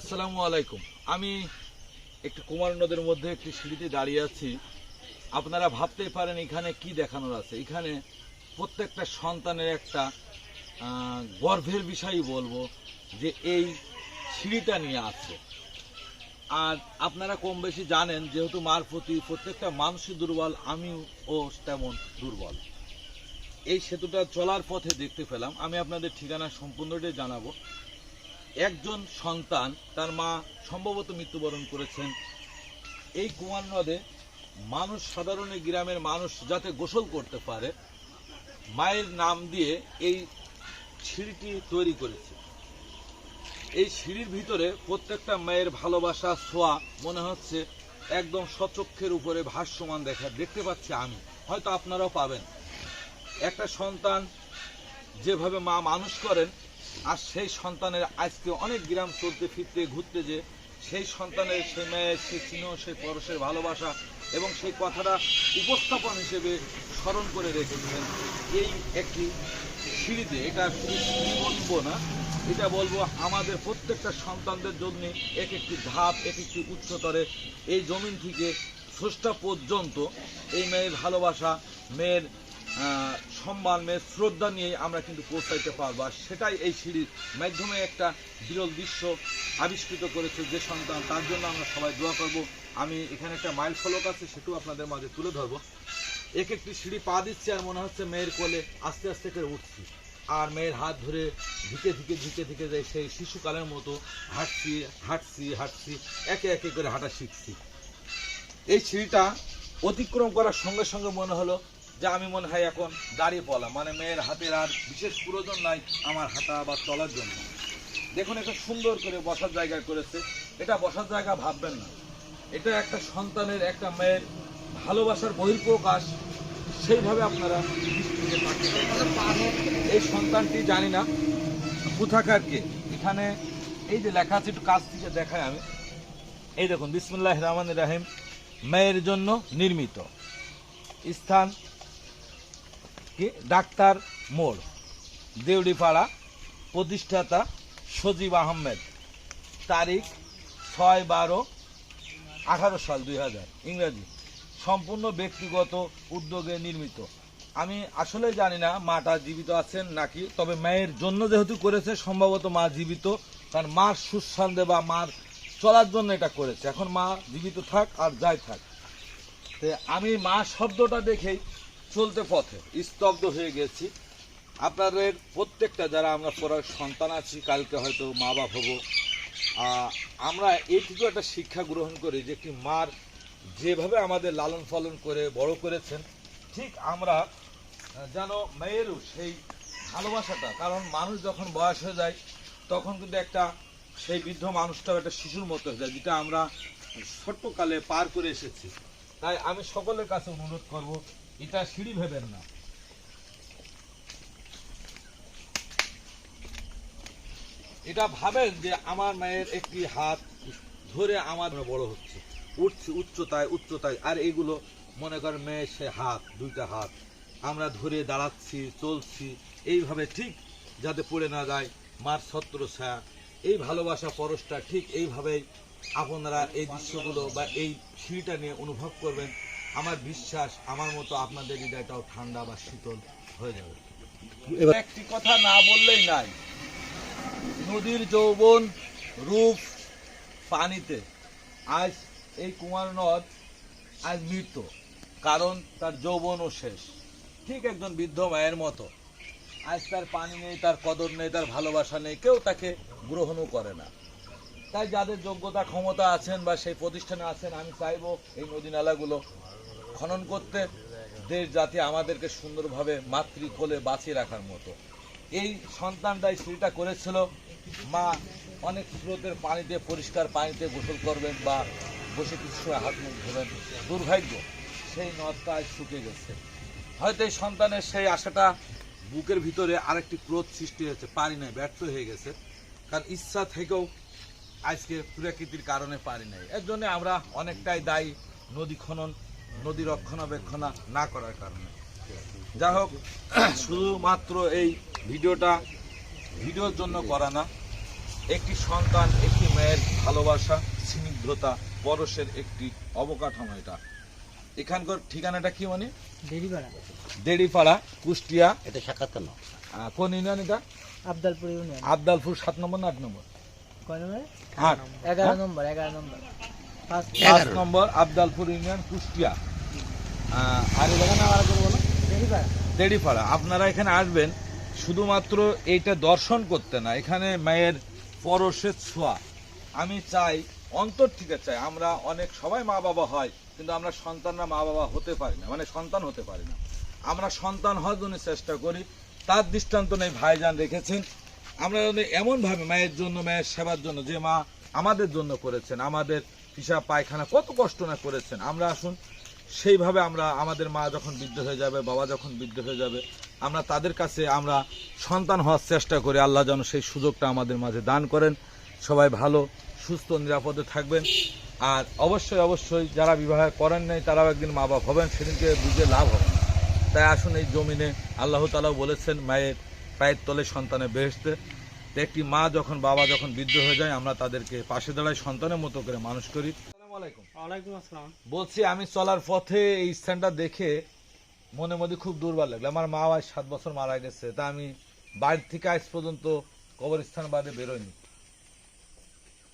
আসসালামু আলাইকুম। আমি একটি কুমার নদের মধ্যে একটি সিঁড়িতে দাঁড়িয়ে আছি। আপনারা ভাবতেই পারেন এখানে কি দেখানোর আছে। এখানে প্রত্যেকটা সন্তানের একটা আহ, গর্বের বিষয়ই বলব যে এই সিঁড়িটা নিয়ে আছে। আর আপনারা কম বেশি জানেন যেহেতু মার প্রতি প্রত্যেকটা মানুষই দুর্বল আমিও ও তেমন দুর্বল। এই সেতুটা চলার পথে দেখতে পেলাম। আমি আপনাদের ঠিকানা সম্পূর্ণটাই জানাব। একজন সন্তান তার মা সম্ভবত মৃত্যুবরণ করেছেন। এই কুমার নদে মানুষ সাধারণ গ্রামের মানুষ যাতে গোসল করতে পারে, মায়ের নাম দিয়ে এই সিঁড়িটি তৈরি করেছে। এই সিঁড়ির ভিতরে প্রত্যেকটা মায়ের ভালোবাসা, ছোঁয়া, মনে হচ্ছে একদম সচক্ষের উপরে ভাসমান দেখা, দেখতে পাচ্ছি আমি। হয়তো আপনারাও পাবেন। একটা সন্তান যেভাবে মা মানুষ করেন আর সেই সন্তানের আজকে অনেক গ্রাম চলতে, ফিরতে, ঘুরতে যে সেই সন্তানের সেই মেয়ের সেই চিহ্ন, সে পরশের ভালোবাসা এবং সেই কথাটা উপস্থাপন হিসেবে স্মরণ করে রেখেছেন এই একটি সিঁড়িতে, এটা বলব না, এটা বলব আমাদের প্রত্যেকটা সন্তানদের জন্য এক একটি ধাপ, এক একটি উচ্চতরে এই জমিন থেকে স্রষ্টা পর্যন্ত এই মেয়ের ভালোবাসা, মেয়ের সম্মান মেয়ের শ্রদ্ধা নিয়ে আমরা কিন্তু পৌঁছাইতে পারব। আর সেটাই এই সিঁড়ির মাধ্যমে একটা বিরল দৃশ্য আবিষ্কৃত করেছে যে সন্তান। তার জন্য আমরা সবাই দোয়া করব। আমি এখানে একটা মাইল ফলক আছে, সেটাও আপনাদের মাঝে তুলে ধরবো। এক একটি সিঁড়ি পা দিচ্ছি আর মনে হচ্ছে মেয়ের কোলে আস্তে আস্তে করে উঠছি। আর মেয়ের হাত ধরে ধিকে ধিকে ধিকে ধিকে যাই সেই শিশুকালের মতো হাঁটছি হাঁটছি হাঁটছি, একে একে করে হাঁটা শিখছি। এই সিঁড়িটা অতিক্রম করার সঙ্গে সঙ্গে মনে হলো যে আমি মনে হয় এখন দাঁড়িয়ে পড়লাম মানে মেয়ের হাতের আর বিশেষ প্রয়োজন নাই আমার হাতা বা চলার জন্য। দেখুন, এটা সুন্দর করে বসার জায়গা করেছে। এটা বসার জায়গা ভাববেন না। এটা একটা সন্তানের, একটা মেয়ের ভালোবাসার বহির্প্রকাশ সেইভাবে আপনারা এই সন্তানটি জানি না কোথাকার কে এখানে এই যে লেখা আছে, একটু কাছ থেকে দেখায় আমি। এই দেখুন বিসমুল্লাহ রহমান রাহিম, মেয়ের জন্য নির্মিত। স্থান কি ডাক্তার মোড়, দেউড়িপাড়া, প্রতিষ্ঠাতা সজীব আহমেদ। তারিখ ছয় বারো আঠারো সাল দুই হাজার, ইংরেজি। সম্পূর্ণ ব্যক্তিগত উদ্যোগে নির্মিত। আমি আসলে জানি না মাটা জীবিত আছেন নাকি, তবে মায়ের জন্য যেহেতু করেছে, সম্ভবত মা জীবিত। কারণ মার সুস্বান্দে বা মার চলার জন্য এটা করেছে। এখন মা জীবিত থাক আর যাই থাক। আমি মা শব্দটা দেখেই চলতে পথে, স্তব্ধ হয়ে গেছি। আপনাদের প্রত্যেকটা যারা আমরা পড়ার সন্তান আছি, কালকে হয়তো মা বাপ হব আমরা এইটুকু একটা শিক্ষা গ্রহণ করি যে কি মার যেভাবে আমাদের লালন পালন করে, বড় করেছেন, ঠিক আমরা যেন মেয়েরও সেই ভালোবাসাটা, কারণ মানুষ যখন বয়স হয়ে যায়, তখন কিন্তু একটা সেই বৃদ্ধ মানুষটাও একটা শিশুর মতো হয়ে যায়, যেটা আমরা ছোট্টকালে পার করে এসেছি। তাই আমি সকলের কাছে অনুরোধ করব এটা সিঁড়ি ভেবেন না। এটা ভাবেন যে আমার মায়ের একটি হাত ধরে আমার বড় হচ্ছে। উঠছি উচ্চতায় উচ্চতায়। আর এইগুলো মনে করেন মেয়ের সে হাত, দুইটা হাত। আমরা ধরে দাঁড়াচ্ছি, চলছি। এইভাবে ঠিক যাতে পড়ে না যায় মার ছত্র ছায়া। এই ভালোবাসা পরশটা ঠিক এইভাবেই আপনারা এই দৃশ্যগুলো বা এই সিঁড়িটা নিয়ে অনুভব করবেন। আমার বিশ্বাস আমার মতো আপনাদের হৃদয়টাও ঠান্ডা বা শীতল হয়ে যাবে। একটি কথা না বললেই নাই। নদীর যৌবন রূপ পানিতে। আজ এই কুমার নদ আজ মৃত কারণ তার যৌবনও শেষ। ঠিক একজন বৃদ্ধ মায়ের মতো। আজ তার পানি নেই তার কদর নেই তার ভালোবাসা নেই কেউ তাকে গ্রহণও করে না। তাই যাদের যোগ্যতা ক্ষমতা আছেন বা সেই প্রতিষ্ঠানে আছেন আমি চাইব এই নদী নালাগুলো খনন করতে দেশ জাতি আমাদেরকে সুন্দরভাবে মাতৃ কোলে বাঁচিয়ে রাখার মতো। এই সন্তানটাই সিঁড়িটা করেছিল। মা অনেক স্রোতের পানিতে, পরিষ্কার পানিতে গোসল করবেন বা বসে কিছু সময় হাত মুখ ধোবেন। দুর্ভাগ্য, সেই নদটা শুকিয়ে গেছে। হয়তো এই সন্তানের সেই আশাটা বুকের ভিতরে আরেকটি ক্রোধ সৃষ্টি হয়েছে পারি নাই, ব্যর্থ হয়ে গেছে। কারণ ইচ্ছা থেকেও আজকে প্রকৃতির কারণে পারি নাই। এর জন্য আমরা অনেকটাই দায়ী নদী খনন নদী রক্ষণাবেক্ষণা না করার কারণে। যা হোক শুধুমাত্র এই ভিডিওটা ভিডিওর জন্য করা না একটি সন্তান একটি মেয়ের ভালোবাসা স্নিগ্ধতা পরশের একটি অবকাঠামো এটা। এখানকার ঠিকানাটা কি মানে? দেরিপাড়া দেড়িপাড়া কুষ্টিয়া। এটা সাক্ষাৎ কেন কোন ইউনিয়ন এটা? আবদালপুর ইউনিয়ন। আবদালপুর সাত নম্বর না আট নম্বর? কয় নম্বরে? আট। এগারো নম্বর এগারো নম্বর। পাঁচ নম্বর আবদালপুর ইউনিয়ন কুষ্টিয়া। আর জায়গার নাম বলো? দেড়িপাড়া। আপনারা এখানে আসবেন শুধুমাত্র এইটা দর্শন করতে না এখানে মায়ের পরশের ছোঁয়া। আমি চাই অন্তর থেকে চাই আমরা অনেক সবাই মা বাবা হয় কিন্তু আমরা সন্তানরা মা বাবা হতে পারি না মানে সন্তান হতে পারি না। আমরা সন্তান হওয়ার জন্য চেষ্টা করি তার দৃষ্টান্ত নেই ভাইজান রেখেছেন। আমরা যদি এমনভাবে মায়ের জন্য মায়ের সেবার জন্য যে মা আমাদের জন্য করেছেন আমাদের পিসাব পায়খানা কত কষ্ট না করেছেন। আমরা আসুন, সেইভাবে আমরা, আমাদের মা যখন বৃদ্ধ হয়ে যাবে, বাবা যখন বৃদ্ধ হয়ে যাবে, আমরা তাদের কাছে আমরা সন্তান হওয়ার চেষ্টা করি, আল্লাহ যেন সেই সুযোগটা আমাদের মাঝে দান করেন। সবাই ভালো, সুস্থ, নিরাপদে থাকবেন। আর অবশ্যই অবশ্যই যারা বিবাহ করেন নাই, তারাও একদিন মা বাপ হবেন, সেদিনকে বুঝে লাভ হবে তাই আসুন এই জমিনে, আল্লাহ তালাও বলেছেন, মায়ের পায়ের তলে সন্তানের বেহেসতে তো একটি মা যখন বাবা যখন বৃদ্ধ হয়ে যায় আমরা তাদেরকে পাশে দাঁড়ায় সন্তানের মতো করে মানুষ করি। বলছি আমি চলার পথে এই স্থানটা দেখে মনে মধ্যে খুব দুর্বল লাগল। আমার মা আজ সাত বছর মারা গেছে তা আমি বাড়ি থেকে আজ পর্যন্ত কবরস্থান বাদে বেরোয়নি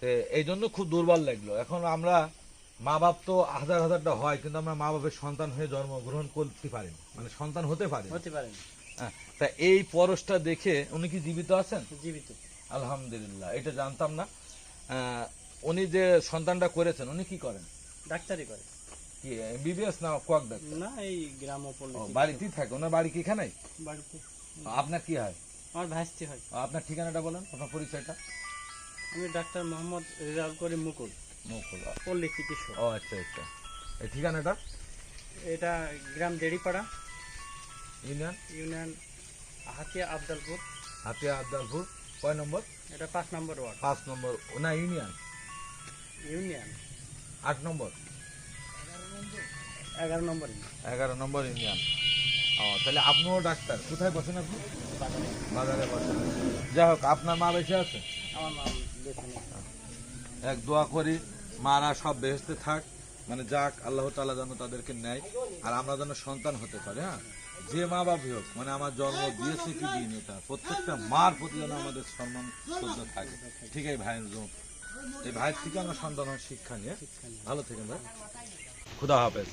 তো এই জন্য খুব দুর্বল লাগল। এখন আমরা মা বাপ তো হাজার হাজারটা হয় কিন্তু আমরা মা বাপের সন্তান হয়ে জন্মগ্রহণ করতে পারি মানে সন্তান হতে পারি। হতে পারেন। তা এই পরশটা দেখে উনি কি জীবিত আছেন? জীবিত। আলহামদুলিল্লাহ এটা জানতাম না। উনি যে সন্তানটা করেছেন উনি কি করেন? ডাক্তারি করে। কি বিবিএস না কোয়াক ডাক্তার? না এই গ্রাম ও পল্লী বাড়িতেই থাকে ওনার বাড়ি কি এখানে বাড়িতে। আপনার কি হয়? আমার ভাইস্তি হয়। আপনার ঠিকানাটা বলেন আপনার পরিচয়টা। আমি ডাক্তার মোহাম্মদ রেজাউল করিম মুকুল। মুকুল পল্লী চিকিৎসক ও আচ্ছা আচ্ছা। এই ঠিকানাটা? এটা গ্রাম দেরিপাড়া ইউনিয়ন? ইউনিয়ন হাতিয়া আবদালপুর হাতিয়া আবদালপুর কয় নম্বর? এটা পাঁচ নম্বর ওয়ার্ড। পাঁচ নম্বর। না ইউনিয়ন। ইউনিয়ন। আট নম্বর। এগারো নম্বর এগারো নম্বর ইউনিয়ন। ও তাহলে আপনিও ডাক্তার। কোথায় বসেন আপনি? বাজারে। বসেন। যাই হোক আপনার মা বেঁচে আছে? আমার বেছে এক দোয়া করি মারা সব বেহেস্তে থাক। মানে যাক আল্লাহ তালা যেন তাদেরকে নেয় আর আমরা যেন সন্তান হতে পারি হ্যাঁ? যে মা বাপই হোক মানে আমার জন্ম দিয়েছে কি দিইনি তা প্রত্যেকটা মার প্রতি যেন আমাদের সম্মান শ্রদ্ধা থাকে। ঠিক আছে ভাইয়ের জন্য। এই ভাইয়ের থেকে আমরা সন্তান শিক্ষা নিয়ে। ভালো থেকেন ভাই। খুদা হাফেজ।